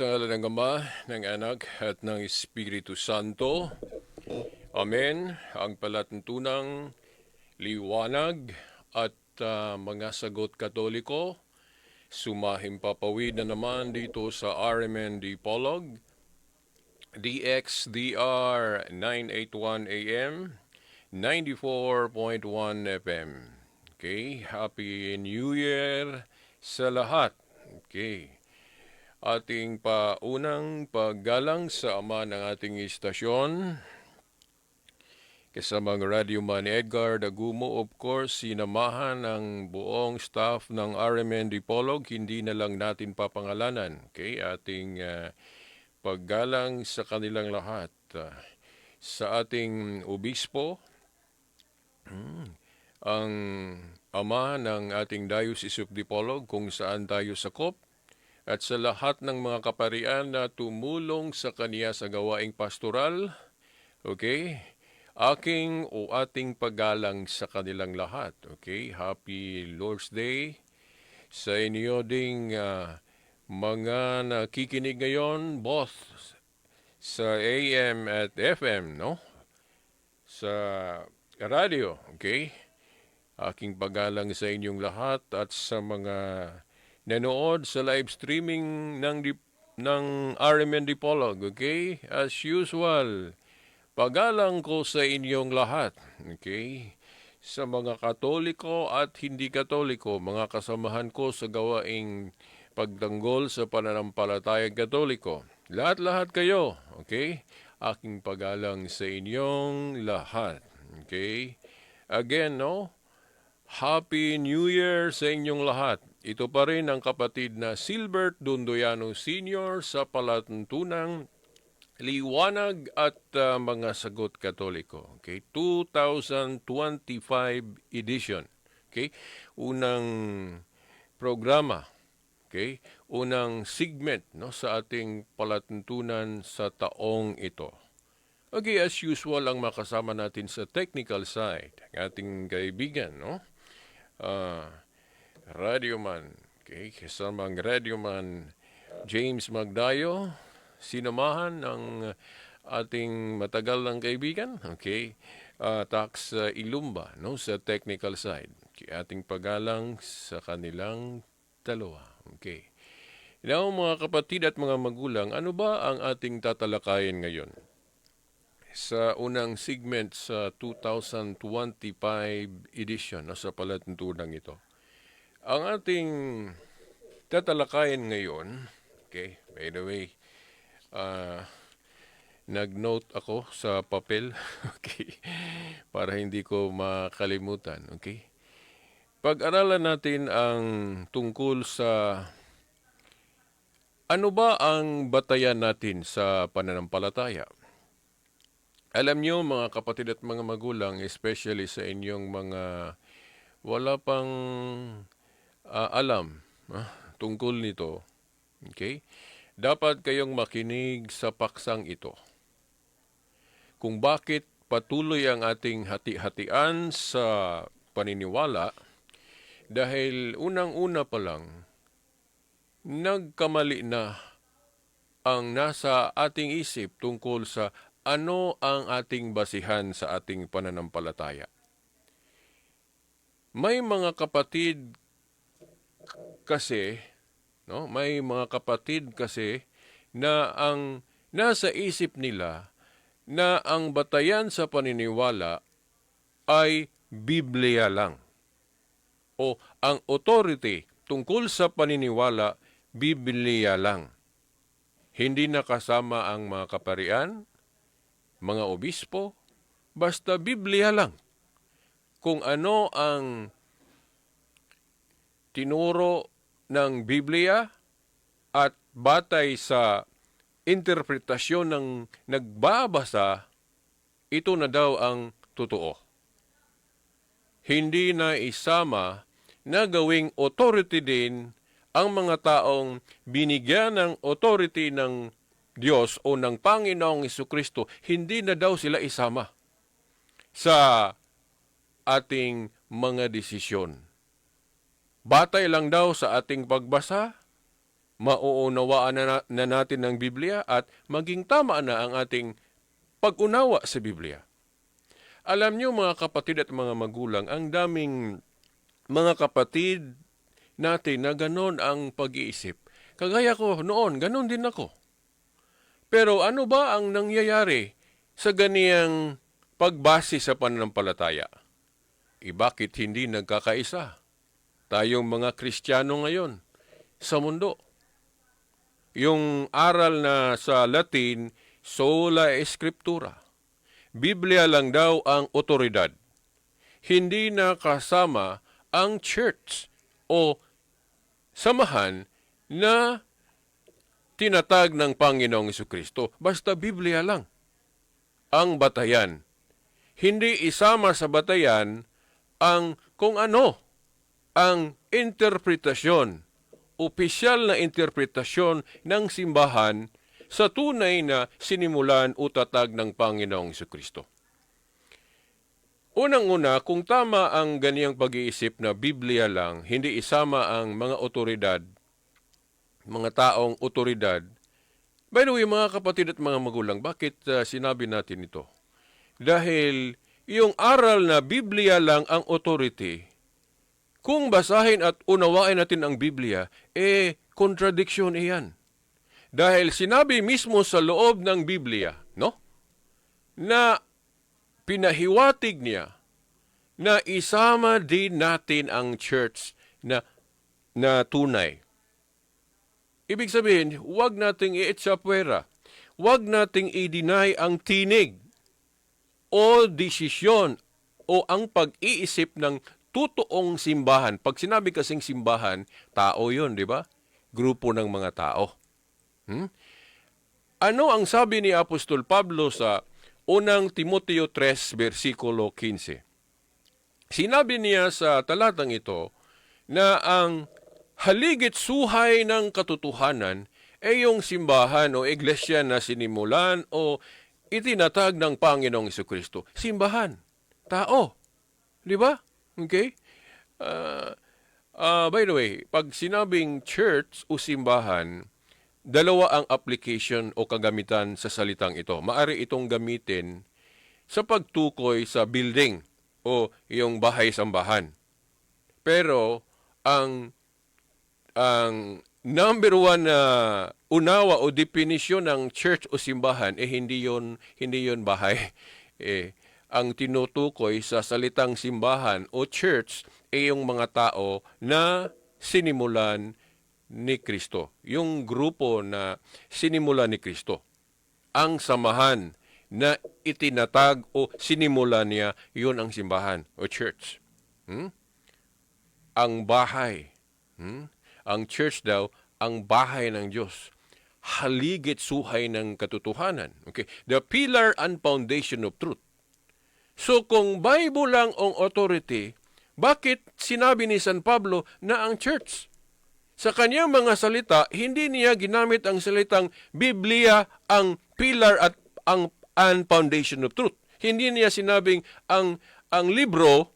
Sa ngalan ng Ama, ng Anak, at ng Espiritu Santo. Amen. Ang palatuntunang liwanag at ah, mga sagot katoliko. Sumahim papawid na naman dito sa RMND Polog. DXDR 981 AM, 94.1 FM. Okay, Happy New Year sa lahat. Okay. Ating paunang paggalang sa ama ng ating istasyon. Kasamang Radio Man Edgar Dagumo, of course, sinamahan ng buong staff ng RMN Dipolog. Hindi na lang natin papangalanan. Okay, ating ah, paggalang sa kanilang lahat. Ah, sa ating obispo, mm, ang ama ng ating Diocese of Dipolog kung saan tayo sakop, at sa lahat ng mga kaparian na tumulong sa kaniya sa gawaing pastoral, okay, aking o ating paggalang sa kanilang lahat. Okay, Happy Lord's Day sa inyo ding ah, mga nakikinig ngayon, both sa AM at FM, no? Sa radio, okay? Aking paggalang sa inyong lahat at sa mga nanood sa live streaming ng ng RMN Dipolog, okay? As usual, pagalang ko sa inyong lahat, okay? Sa mga katoliko at hindi katoliko, mga kasamahan ko sa gawaing pagtanggol sa pananampalatayang katoliko. Lahat-lahat kayo, okay? Aking pagalang sa inyong lahat, okay? Again, no? Happy New Year sa inyong lahat. Ito pa rin ang kapatid na Silbert Dondoyano Sr. sa palatuntunang Liwanag at ah, mga sagot katoliko. Okay? 2025 edition. Okay? Unang programa. Okay? Unang segment no sa ating palatuntunan sa taong ito. Okay, as usual ang makasama natin sa technical side, ang ating kaibigan, no? Ah, Radioman, okay, kasamang Radioman James Magdayo, sinamahan ng ating matagal ng kaibigan, okay, ah, Tax ah, Ilumba, no, sa technical side. Okay, ating pagalang sa kanilang dalawa, okay. Now, mga kapatid at mga magulang, ano ba ang ating tatalakayin ngayon? Sa unang segment sa 2025 edition no, sa palatuntunang ito. Ang ating tatalakayin ngayon, okay, by the way, ah, nag-note ako sa papel, okay, para hindi ko makalimutan, okay. Pag-aralan natin ang tungkol sa ano ba ang batayan natin sa pananampalataya. Alam niyo mga kapatid at mga magulang, especially sa inyong mga wala pang ah, alam ah, tungkol nito, okay? Dapat kayong makinig sa paksang ito. Kung bakit patuloy ang ating hati-hatian sa paniniwala dahil unang-una pa lang nagkamali na ang nasa ating isip tungkol sa ano ang ating basihan sa ating pananampalataya. May mga kapatid kasi, no, may mga kapatid kasi na ang nasa isip nila na ang batayan sa paniniwala ay Biblia lang. O ang authority tungkol sa paniniwala, Biblia lang. Hindi nakasama ang mga kaparian, mga obispo, basta Biblia lang. Kung ano ang tinuro ng Biblia at batay sa interpretasyon ng nagbabasa, ito na daw ang totoo. Hindi na isama na gawing authority din ang mga taong binigyan ng authority ng Diyos o ng Panginoong Kristo, hindi na daw sila isama sa ating mga desisyon. Batay lang daw sa ating pagbasa, mauunawaan na, na- na natin ng Biblia at maging tama na ang ating pag-unawa sa Biblia. Alam niyo mga kapatid at mga magulang, ang daming mga kapatid natin na ganon ang pag-iisip. Kagaya ko noon, ganon din ako. Pero ano ba ang nangyayari sa ganiyang pagbase sa pananampalataya? E bakit hindi nagkakaisa? Tayong mga Kristiyano ngayon sa mundo. Yung aral na sa Latin, sola scriptura. Biblia lang daw ang otoridad. Hindi na kasama ang church o samahan na tinatag ng Panginoong Kristo. Basta Biblia lang ang batayan. Hindi isama sa batayan ang kung ano ang interpretasyon, opisyal na interpretasyon ng simbahan sa tunay na sinimulan o tatag ng Panginoong Kristo. Unang-una, kung tama ang ganiyang pag-iisip na Biblia lang, hindi isama ang mga otoridad, mga taong otoridad. By the way, mga kapatid at mga magulang, bakit uh, sinabi natin ito? Dahil yung aral na Biblia lang ang authority, kung basahin at unawain natin ang Biblia, eh, contradiction iyan. Dahil sinabi mismo sa loob ng Biblia, no? Na pinahiwatig niya na isama din natin ang church na na tunay. Ibig sabihin, huwag nating i-etsapwera. Huwag nating i-deny ang tinig o desisyon o ang pag-iisip ng totoong simbahan. Pag sinabi kasing simbahan, tao yon, di ba? Grupo ng mga tao. Hmm? Ano ang sabi ni Apostol Pablo sa unang Timoteo 3, versikulo 15? Sinabi niya sa talatang ito na ang haligit suhay ng katotohanan ay yung simbahan o iglesia na sinimulan o itinatag ng Panginoong Kristo. Simbahan. Tao. Di ba? Okay? Uh, uh, by the way, pag sinabing church o simbahan, dalawa ang application o kagamitan sa salitang ito. Maari itong gamitin sa pagtukoy sa building o yung bahay-sambahan. Pero ang ang number one na unawa o definisyon ng church o simbahan eh hindi yon hindi yon bahay. Eh, ang tinutukoy sa salitang simbahan o church ay yung mga tao na sinimulan ni Kristo. Yung grupo na sinimulan ni Kristo. Ang samahan na itinatag o sinimula niya, yun ang simbahan o church. Hmm? Ang bahay. Hmm? Ang church daw, ang bahay ng Diyos. Haligit suhay ng katotohanan. Okay? The pillar and foundation of truth. So kung Bible lang ang authority, bakit sinabi ni San Pablo na ang church? Sa kanyang mga salita, hindi niya ginamit ang salitang Biblia ang pillar at ang and foundation of truth. Hindi niya sinabing ang ang libro,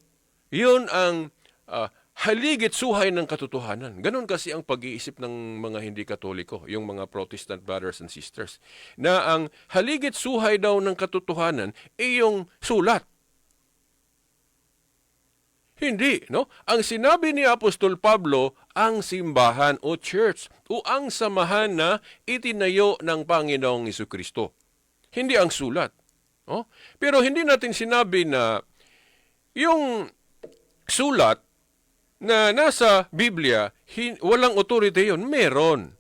yun ang ah, haligit suhay ng katotohanan. Ganon kasi ang pag-iisip ng mga hindi katoliko, yung mga Protestant brothers and sisters, na ang haligit suhay daw ng katotohanan ay yung sulat. Hindi, no? Ang sinabi ni Apostol Pablo, ang simbahan o church o ang samahan na itinayo ng Panginoong Kristo. Hindi ang sulat. No? Pero hindi natin sinabi na yung sulat na nasa Biblia, hin- walang authority yon Meron.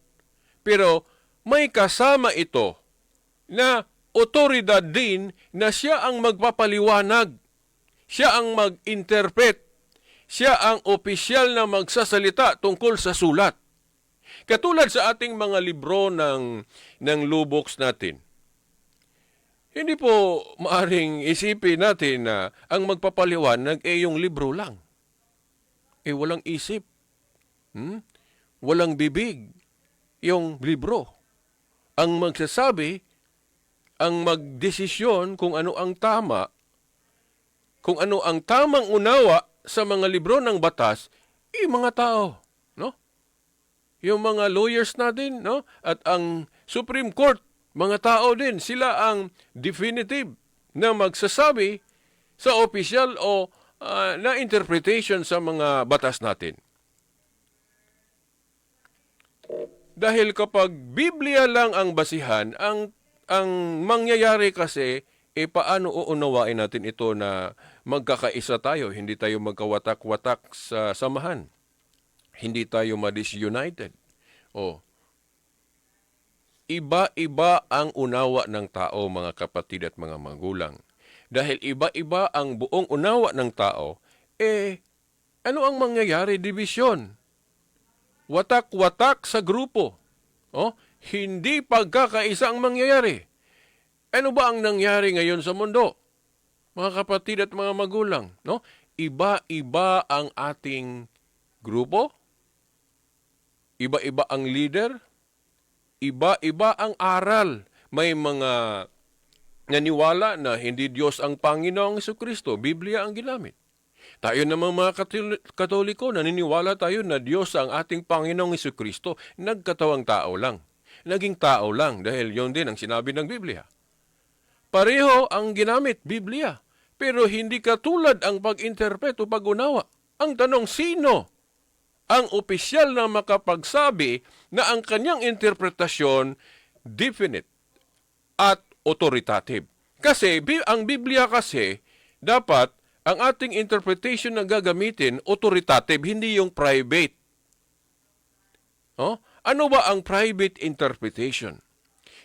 Pero may kasama ito na otoridad din na siya ang magpapaliwanag. Siya ang mag-interpret. Siya ang opisyal na magsasalita tungkol sa sulat. Katulad sa ating mga libro ng, ng luboks natin. Hindi po maaring isipin natin na ang magpapaliwanag ay yung libro lang. Eh walang isip. Hmm? Walang bibig. Yung libro. Ang magsasabi, ang magdesisyon kung ano ang tama, kung ano ang tamang unawa sa mga libro ng batas, eh mga tao. No? yung mga lawyers natin, no? At ang Supreme Court, mga tao din, sila ang definitive na magsasabi sa official o ah, na interpretation sa mga batas natin. Dahil kapag Biblia lang ang basihan, ang ang mangyayari kasi eh paano uunawain natin ito na magkakaisa tayo, hindi tayo magkawatak-watak sa samahan. Hindi tayo ma-disunited. O iba-iba ang unawa ng tao, mga kapatid at mga magulang. Dahil iba-iba ang buong unawa ng tao, eh ano ang mangyayari? Divisyon watak-watak sa grupo. Oh, hindi pagkakaisa ang mangyayari. Ano ba ang nangyari ngayon sa mundo? Mga kapatid at mga magulang, no? Iba-iba ang ating grupo. Iba-iba ang leader. Iba-iba ang aral. May mga naniwala na hindi Diyos ang Panginoong Kristo. Biblia ang ginamit. Tayo naman mga Katoliko, naniniwala tayo na Diyos ang ating Panginoong Kristo, nagkatawang tao lang. Naging tao lang dahil yon din ang sinabi ng Biblia. Pareho ang ginamit, Biblia. Pero hindi katulad ang pag-interpret o pag-unawa. Ang tanong, sino ang opisyal na makapagsabi na ang kanyang interpretasyon definite at authoritative? Kasi ang Biblia kasi dapat ang ating interpretation na gagamitin authoritative, hindi yung private. Oh? Ano ba ang private interpretation?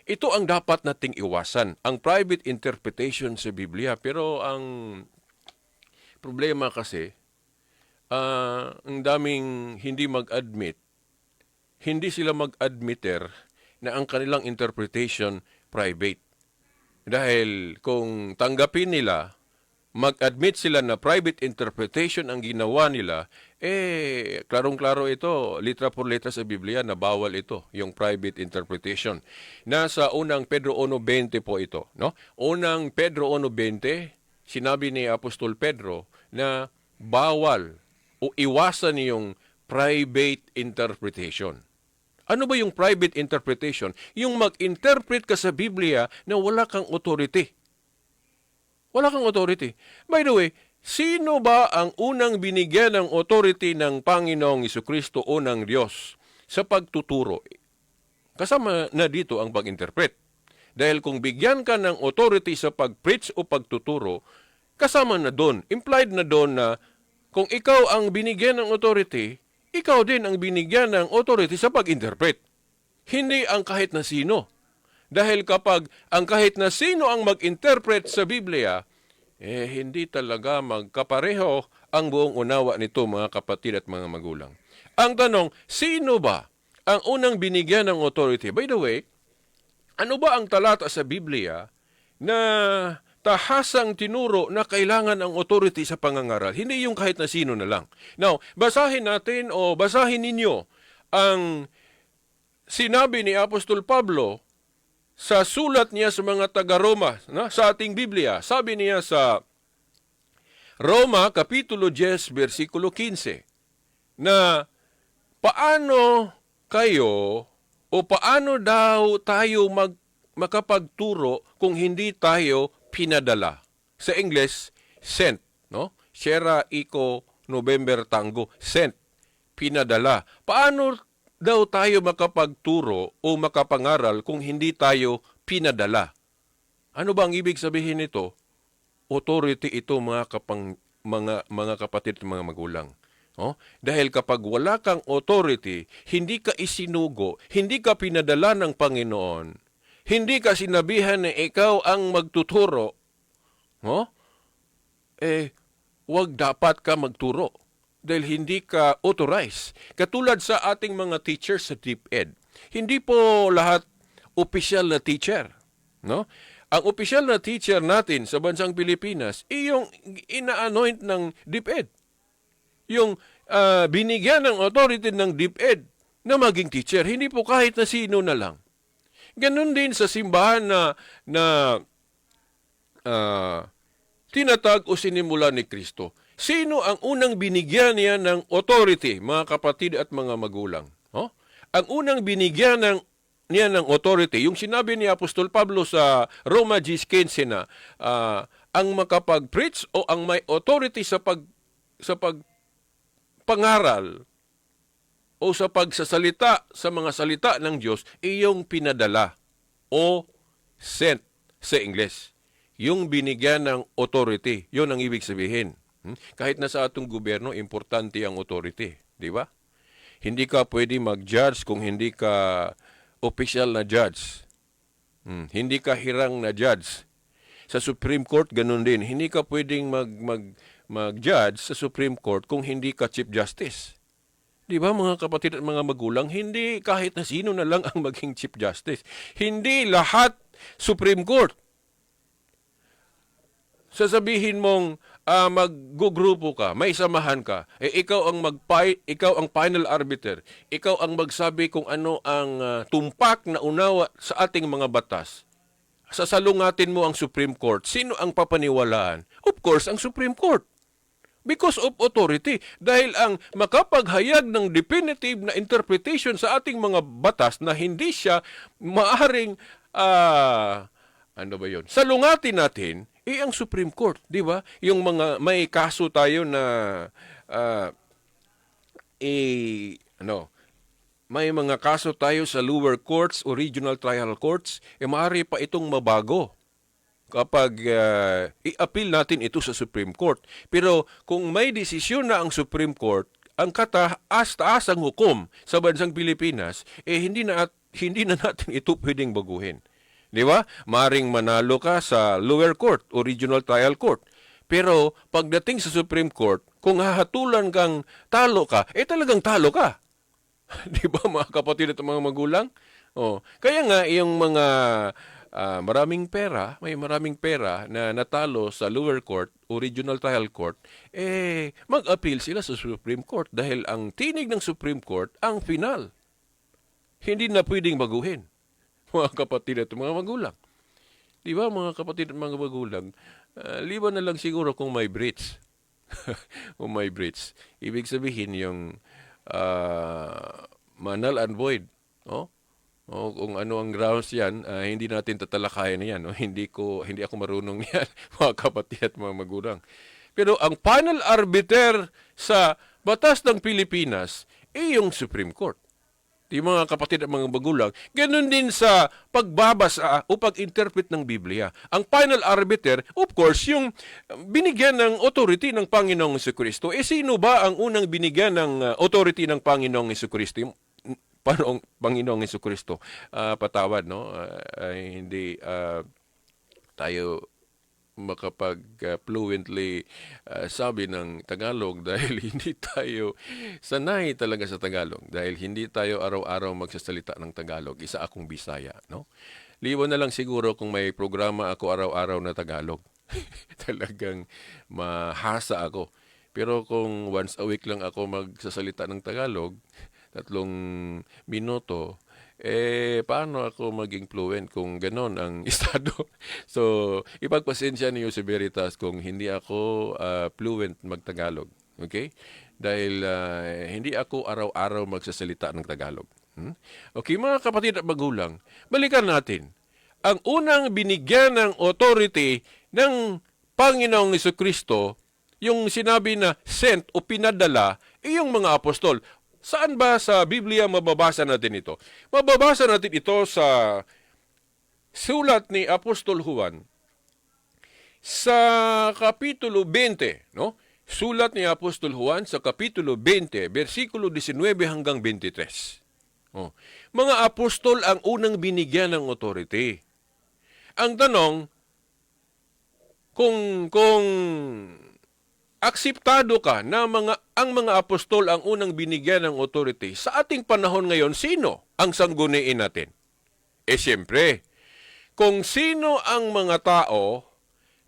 Ito ang dapat nating iwasan, ang private interpretation sa Biblia. Pero ang problema kasi, ah, ang daming hindi mag-admit, hindi sila mag-admitter na ang kanilang interpretation private. Dahil kung tanggapin nila, mag-admit sila na private interpretation ang ginawa nila, eh, klarong-klaro ito, litra por litra sa Biblia na bawal ito, yung private interpretation. Nasa unang Pedro 1.20 po ito. No? Unang Pedro 1.20, sinabi ni Apostol Pedro na bawal o iwasan yung private interpretation. Ano ba yung private interpretation? Yung mag-interpret ka sa Biblia na wala kang authority. Wala kang authority. By the way, sino ba ang unang binigyan ng authority ng Panginoong Kristo o ng Diyos sa pagtuturo? Kasama na dito ang pag-interpret. Dahil kung bigyan ka ng authority sa pag-preach o pagtuturo, kasama na doon, implied na doon na kung ikaw ang binigyan ng authority, ikaw din ang binigyan ng authority sa pag-interpret. Hindi ang kahit na sino. Dahil kapag ang kahit na sino ang mag-interpret sa Biblia, eh hindi talaga magkapareho ang buong unawa nito mga kapatid at mga magulang. Ang tanong, sino ba ang unang binigyan ng authority? By the way, ano ba ang talata sa Biblia na tahasang tinuro na kailangan ang authority sa pangangaral? Hindi yung kahit na sino na lang. Now, basahin natin o basahin ninyo ang sinabi ni Apostol Pablo sa sulat niya sa mga taga-Roma, no? sa ating Biblia. Sabi niya sa Roma, Kapitulo 10, versikulo 15, na paano kayo o paano daw tayo mag, makapagturo kung hindi tayo pinadala? Sa English, sent. No? Sierra Eco November Tango, sent. Pinadala. Paano daw tayo makapagturo o makapangaral kung hindi tayo pinadala? Ano ba ang ibig sabihin nito? Authority ito mga kapang mga mga kapatid at mga magulang. Oh? Dahil kapag wala kang authority, hindi ka isinugo, hindi ka pinadala ng Panginoon, hindi ka sinabihan na ikaw ang magtuturo, oh? eh, wag dapat ka magturo dahil hindi ka authorized. Katulad sa ating mga teachers sa DepEd, hindi po lahat opisyal na teacher. No? Ang opisyal na teacher natin sa bansang Pilipinas, iyong ina-anoint ng DepEd. Yung ah, binigyan ng authority ng DepEd na maging teacher. Hindi po kahit na sino na lang. Ganon din sa simbahan na, na ah, tinatag o sinimula ni Kristo. Sino ang unang binigyan niya ng authority, mga kapatid at mga magulang? Oh? ang unang binigyan ng niya ng authority, yung sinabi ni Apostol Pablo sa Roma 10.15 na ah, ang makapag-preach o ang may authority sa pag sa pag pangaral o sa pagsasalita sa mga salita ng Diyos, iyong pinadala o sent sa Ingles. Yung binigyan ng authority, yun ang ibig sabihin. Hmm? Kahit na sa atong gobyerno, importante ang authority. Di ba? Hindi ka pwede mag-judge kung hindi ka official na judge. Hmm, Hindi ka hirang na judge. Sa Supreme Court, ganun din. Hindi ka pwedeng mag, mag, mag-judge sa Supreme Court kung hindi ka Chief Justice. Di ba mga kapatid at mga magulang, hindi kahit na sino na lang ang maging Chief Justice. Hindi lahat Supreme Court. Sasabihin mong ah, maggugrupo ka, may samahan ka, eh ikaw ang mag ikaw ang final arbiter, ikaw ang magsabi kung ano ang ah, tumpak na unawa sa ating mga batas. Sasalungatin mo ang Supreme Court. Sino ang papaniwalaan? Of course, ang Supreme Court. Because of authority. Dahil ang makapaghayag ng definitive na interpretation sa ating mga batas na hindi siya maaring, ah, ano ba yun? Salungatin natin, eh ang Supreme Court, di ba? Yung mga, may kaso tayo na, ah, eh, ano, may mga kaso tayo sa lower courts o regional trial courts, eh maaari pa itong mabago kapag uh, i-appeal natin ito sa Supreme Court. Pero kung may desisyon na ang Supreme Court, ang kataas-taas ang hukom sa bansang Pilipinas, eh hindi na, hindi na natin ito pwedeng baguhin. Di ba? Maring manalo ka sa lower court o regional trial court. Pero pagdating sa Supreme Court, kung hahatulan kang talo ka, eh talagang talo ka. Di ba mga kapatid at mga magulang? Oh, kaya nga yung mga ah, maraming pera, may maraming pera na natalo sa lower court o regional trial court, eh mag-appeal sila sa Supreme Court dahil ang tinig ng Supreme Court ang final. Hindi na pwedeng baguhin. Mga kapatid at mga magulang. Di ba mga kapatid at mga magulang, ah, liban na lang siguro kung may breach. kung may breach. Ibig sabihin yung ah, manal and void. Oh? O kung ano ang grounds yan, ah, hindi natin tatalakayan yan. No? Hindi, ko, hindi ako marunong yan, mga kapatid at mga magulang. Pero ang final arbiter sa batas ng Pilipinas ay yung Supreme Court. Di mga kapatid at mga magulang, ganun din sa pagbabasa o pag-interpret ng Biblia. Ang final arbiter, of course, yung binigyan ng authority ng Panginoong Kristo. Eh sino ba ang unang binigyan ng uh, authority ng Panginoong Kristo? Panginoong, Panginoong Kristo. Ah, patawad, no? Ah, ay hindi ah, tayo makapag ah, fluently ah, sabi ng Tagalog dahil hindi tayo sanay talaga sa Tagalog dahil hindi tayo araw-araw magsasalita ng Tagalog. Isa akong Bisaya, no? Liwan na lang siguro kung may programa ako araw-araw na Tagalog. Talagang mahasa ako. Pero kung once a week lang ako magsasalita ng Tagalog, tatlong minuto, eh, paano ako maging fluent kung ganon ang estado? so, ipagpasensya niyo si Veritas kung hindi ako ah, fluent magtagalog. Okay? Dahil ah, hindi ako araw-araw magsasalita ng Tagalog. Hmm? Okay, mga kapatid at magulang, balikan natin. Ang unang binigyan ng authority ng Panginoong Kristo, yung sinabi na sent o pinadala, ay yung mga apostol. Saan ba sa Biblia mababasa natin ito? Mababasa natin ito sa sulat ni Apostol Juan sa kapitulo 20, no? Sulat ni Apostol Juan sa kapitulo 20, versikulo 19 hanggang 23. Oh. Mga apostol ang unang binigyan ng authority. Ang tanong, kung kung akseptado ka na mga ang mga apostol ang unang binigyan ng authority, sa ating panahon ngayon, sino ang sangguniin natin? Eh siyempre, kung sino ang mga tao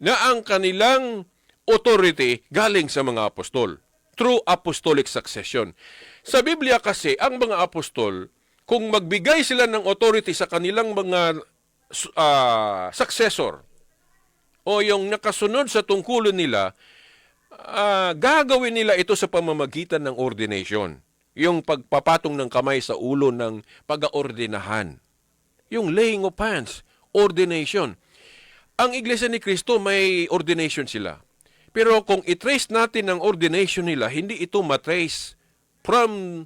na ang kanilang authority galing sa mga apostol through apostolic succession. Sa Biblia kasi, ang mga apostol, kung magbigay sila ng authority sa kanilang mga ah, successor o yung nakasunod sa tungkulin nila, ah, gagawin nila ito sa pamamagitan ng ordination. Yung pagpapatong ng kamay sa ulo ng pag-aordinahan. Yung laying of hands, ordination. Ang Iglesia ni Kristo may ordination sila. Pero kung i-trace natin ang ordination nila, hindi ito matrace from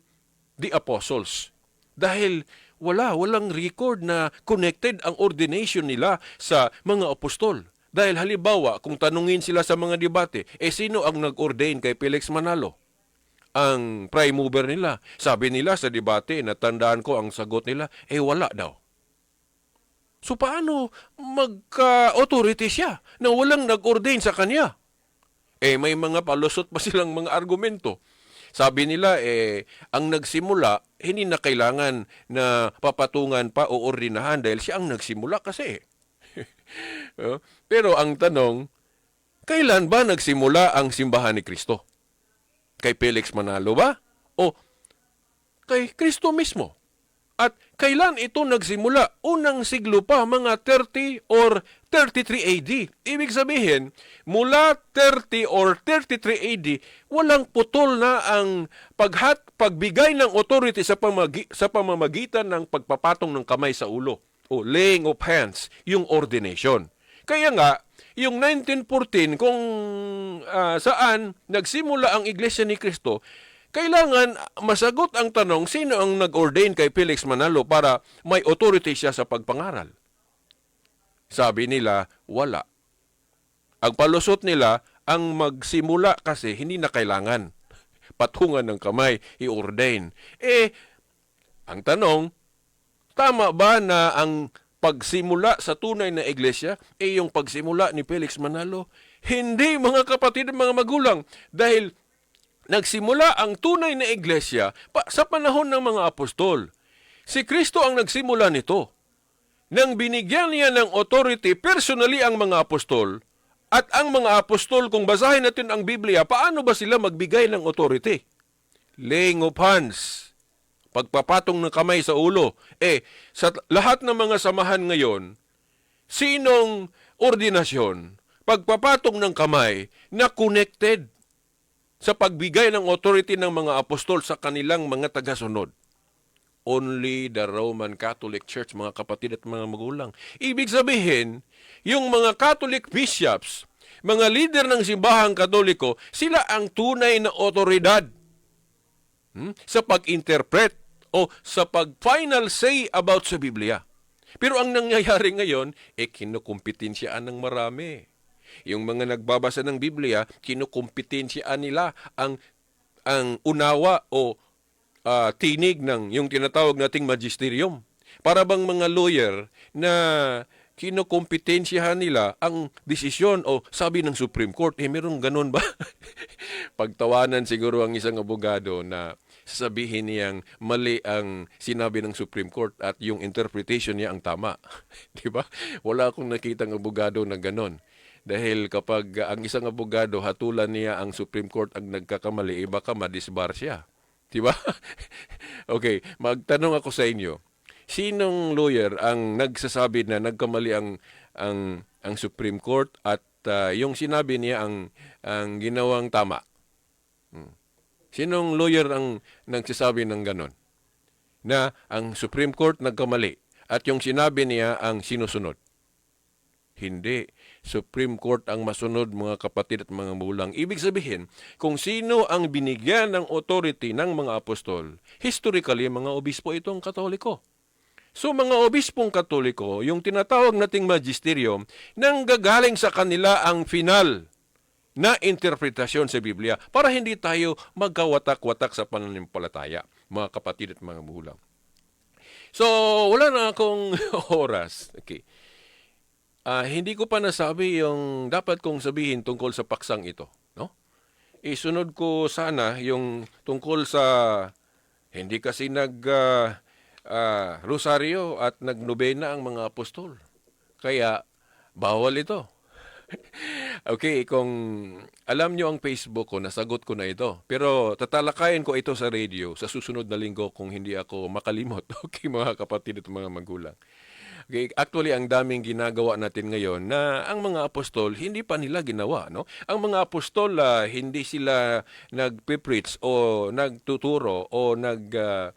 the apostles. Dahil wala, walang record na connected ang ordination nila sa mga apostol. Dahil halimbawa, kung tanungin sila sa mga debate, eh sino ang nag-ordain kay Felix Manalo? Ang prime mover nila. Sabi nila sa debate, natandaan ko ang sagot nila, eh wala daw. So paano magka-authority siya na walang nag-ordain sa kanya? Eh may mga palusot pa silang mga argumento. Sabi nila, eh, ang nagsimula, hindi na kailangan na papatungan pa o ordinahan dahil siya ang nagsimula kasi. Oh, Pero ang tanong, kailan ba nagsimula ang simbahan ni Kristo? Kay Felix Manalo ba? O kay Kristo mismo? At kailan ito nagsimula? Unang siglo pa, mga 30 or 33 AD. Ibig sabihin, mula 30 or 33 AD, walang putol na ang paghat, pagbigay ng authority sa, pamagi, sa pamamagitan ng pagpapatong ng kamay sa ulo o laying of hands, yung ordination. Kaya nga, yung 1914, kung ah, saan nagsimula ang Iglesia ni Kristo, kailangan masagot ang tanong, sino ang nag-ordain kay Felix Manalo para may authority siya sa pagpangaral? Sabi nila, wala. Ang palusot nila, ang magsimula kasi hindi na kailangan. Patungan ng kamay, i-ordain. Eh, ang tanong, tama ba na ang pagsimula sa tunay na iglesia ay yung pagsimula ni Felix Manalo? Hindi mga kapatid at mga magulang dahil nagsimula ang tunay na iglesia pa, sa panahon ng mga apostol. Si Kristo ang nagsimula nito. Nang binigyan niya ng authority personally ang mga apostol, at ang mga apostol, kung basahin natin ang Biblia, paano ba sila magbigay ng authority? Laying of hands, pagpapatong ng kamay sa ulo. Eh, sa lahat ng mga samahan ngayon, sinong ordinasyon, pagpapatong ng kamay na connected sa pagbigay ng authority ng mga apostol sa kanilang mga tagasunod? Only the Roman Catholic Church, mga kapatid at mga magulang. Ibig sabihin, yung mga Catholic bishops, mga leader ng simbahang katoliko, sila ang tunay na otoridad hmm, sa pag-interpret o sa pag-final say about sa Biblia. Pero ang nangyayari ngayon, eh kinukumpetensyaan ng marami. Yung mga nagbabasa ng Biblia, kinukumpetensyaan nila ang ang unawa o ah, tinig ng yung tinatawag nating magisterium. Para bang mga lawyer na kinukompetensyahan nila ang desisyon o sabi ng Supreme Court, eh meron ganun ba? Pagtawanan siguro ang isang abogado na sasabihin niyang mali ang sinabi ng Supreme Court at yung interpretation niya ang tama. Di ba? Wala akong nakitang abogado na ganon. Dahil kapag ang isang abogado hatulan niya ang Supreme Court ang nagkakamali, eh baka madisbar siya. Di ba? okay, magtanong ako sa inyo. Sinong lawyer ang nagsasabi na nagkamali ang ang ang Supreme Court at ah, yung sinabi niya ang ang ginawang tama? Sinong lawyer ang nagsasabi ng ganon? Na ang Supreme Court nagkamali at yung sinabi niya ang sinusunod? Hindi. Supreme Court ang masunod mga kapatid at mga magulang. Ibig sabihin, kung sino ang binigyan ng authority ng mga apostol, historically, mga obispo itong katoliko. So mga obispong katoliko, yung tinatawag nating magisterium, nang gagaling sa kanila ang final na interpretasyon sa Biblia para hindi tayo magkawatak-watak sa pananampalataya, mga kapatid at mga magulang. So, wala na akong oras. Okay. Ah, hindi ko pa nasabi yung dapat kong sabihin tungkol sa paksang ito, no? Isunod ko sana yung tungkol sa hindi kasi nag ah, ah, rosaryo at nagnobena ang mga apostol. Kaya bawal ito. okay, kung alam nyo ang Facebook ko, nasagot ko na ito. Pero tatalakayin ko ito sa radio sa susunod na linggo kung hindi ako makalimot. Okay, mga kapatid at mga magulang. Okay, actually ang daming ginagawa natin ngayon na ang mga apostol hindi pa nila ginawa, no? Ang mga apostol ah, hindi sila nagpe-preach o nagtuturo o nag ah,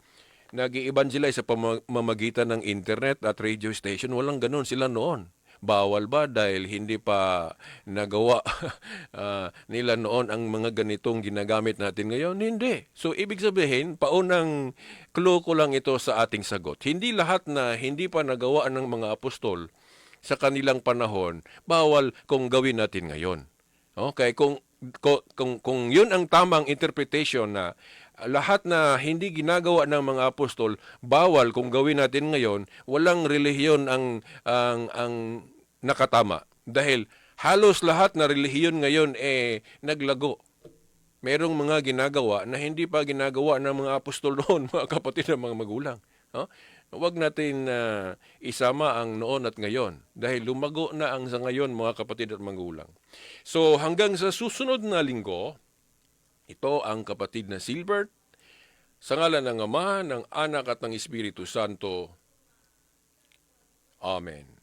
nag-evangelize sa pamamagitan ng internet at radio station. Walang ganun sila noon. Bawal ba dahil hindi pa nagawa ah, nila noon ang mga ganitong ginagamit natin ngayon? Hindi. So, ibig sabihin, paunang clue ko lang ito sa ating sagot. Hindi lahat na hindi pa nagawa ng mga apostol sa kanilang panahon, bawal kung gawin natin ngayon. Okay, kung kung kung, kung 'yun ang tamang interpretation na lahat na hindi ginagawa ng mga apostol bawal kung gawin natin ngayon, walang relihiyon ang ang ang nakatama dahil halos lahat na relihiyon ngayon eh naglago. Merong mga ginagawa na hindi pa ginagawa ng mga apostol noon, mga kapatid ng mga magulang. No? Huwag natin ah, isama ang noon at ngayon dahil lumago na ang sa ngayon mga kapatid at magulang. So hanggang sa susunod na linggo, ito ang kapatid na Silbert sa ngalan ng Ama, ng Anak at ng Espiritu Santo. Amen.